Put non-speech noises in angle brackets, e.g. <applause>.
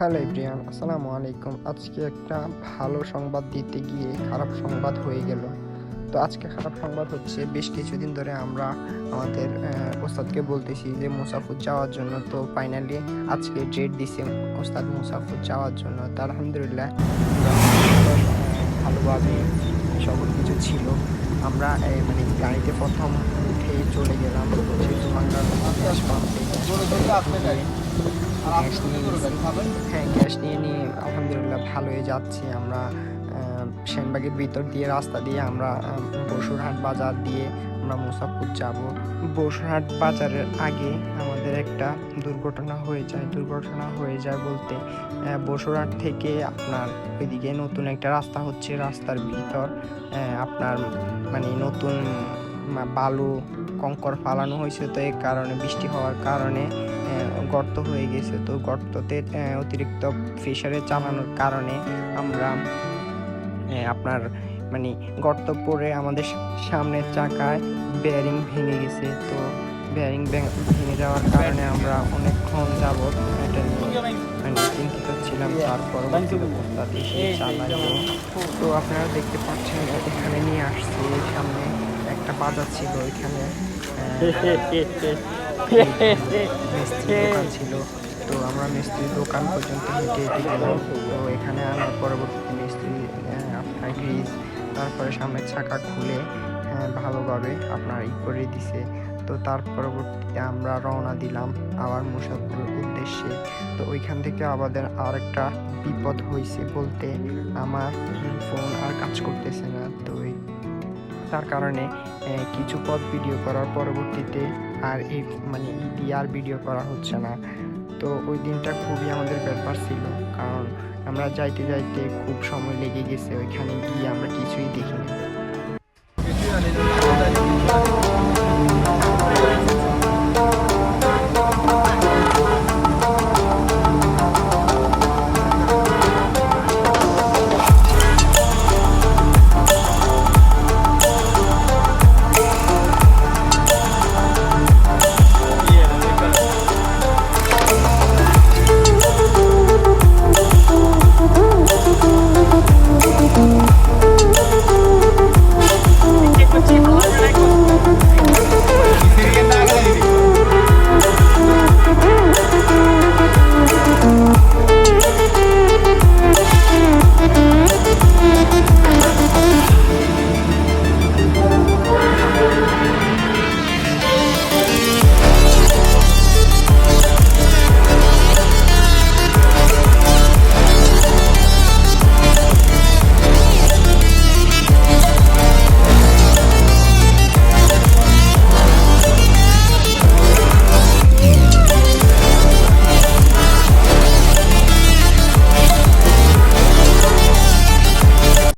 Hello ইব্রিয়ান আসসালামু আলাইকুম। আজকে একটা ভালো সংবাদ দিতে গিয়ে খারাপ সংবাদ হয়ে গেল। তো আজকে খারাপ সংবাদ হচ্ছে, বেশ কিছুদিন ধরে আমরা আমাদের ওস্তাদকে বলতেছি যে মুসাফুর যাওয়ার জন্য। তো ফাইনালি আজকে ডেট দিছে ওস্তাদ মুসাফুর যাওয়ার জন্য। তো আলহামদুলিল্লাহ ভালোভাবে সকল কিছু ছিল। আমরা মানে গাড়িতে প্রথম উঠে চলে গেলাম। যেহেতু আমরা হ্যাঁ গ্যাস নিয়ে নিয়ে আলহামদুলিল্লাহ ভালোই যাচ্ছি। আমরা সেনবাগের ভিতর দিয়ে, রাস্তা দিয়ে আমরা বসুরহাট বাজার দিয়ে আমরা মুসাফুর যাব। বসুরহাট বাজারের আগে আমাদের একটা দুর্ঘটনা হয়ে যায়। দুর্ঘটনা হয়ে যায় বলতে বসুরহাট থেকে আপনার ওইদিকে নতুন একটা রাস্তা হচ্ছে, রাস্তার ভিতর আপনার মানে নতুন বালু, কঙ্কর ফালানো হয়েছে। তো এই কারণে, বৃষ্টি হওয়ার কারণে গর্ত হয়ে গেছে। তো গর্ততে অতিরিক্ত প্রেশারে চালানোর কারণে আমরা আপনার মানে গর্ত পড়ে আমাদের সামনের চাকায় বেয়ারিং ভেঙে গেছে। তো বেয়ারিং ভেঙে যাওয়ার কারণে আমরা অনেকক্ষণ যাবৎ এটা নিয়ে মানে চিন্তিত ছিলাম। তার পরবর্তীতে ওস্তাদ এসে চালাইলো তো আপনারা দেখতে পাচ্ছেন, এখানে নিয়ে আসছে সামনে। একটা বাজার ছিল <laughs> দোকান ছিল। তো আমরা মিস্ত্রির দোকান পর্যন্ত হেঁটে হেঁটে গেলাম। তো এখানে আনার পরবর্তীতে মিস্ত্রি আপনার গ্রিজ তারপরে সামনের চাকা খুলে আহ, ভালোভাবে আপনার ই করে দিছে। তো তার পরবর্তীতে আমরা রওনা দিলাম আবার মুসাফিরের উদ্দেশ্যে। তো ওইখান থেকে আমাদের আরেকটা বিপদ হয়েছে বলতে আমার ফোন আর কাজ করতেছে না। তো তার কারণে কিছু পথ ভিডিও করার পরবর্তীতে আর এই মানে ই দিয়ে আর ভিডিও করা হচ্ছে না। তো ওই দিনটা খুবই আমাদের ব্যাপার ছিল, কারণ আমরা যাইতে যাইতে খুব সময় লেগে গেছে, ওইখানে গিয়ে আমরা কিছুই দেখিনি।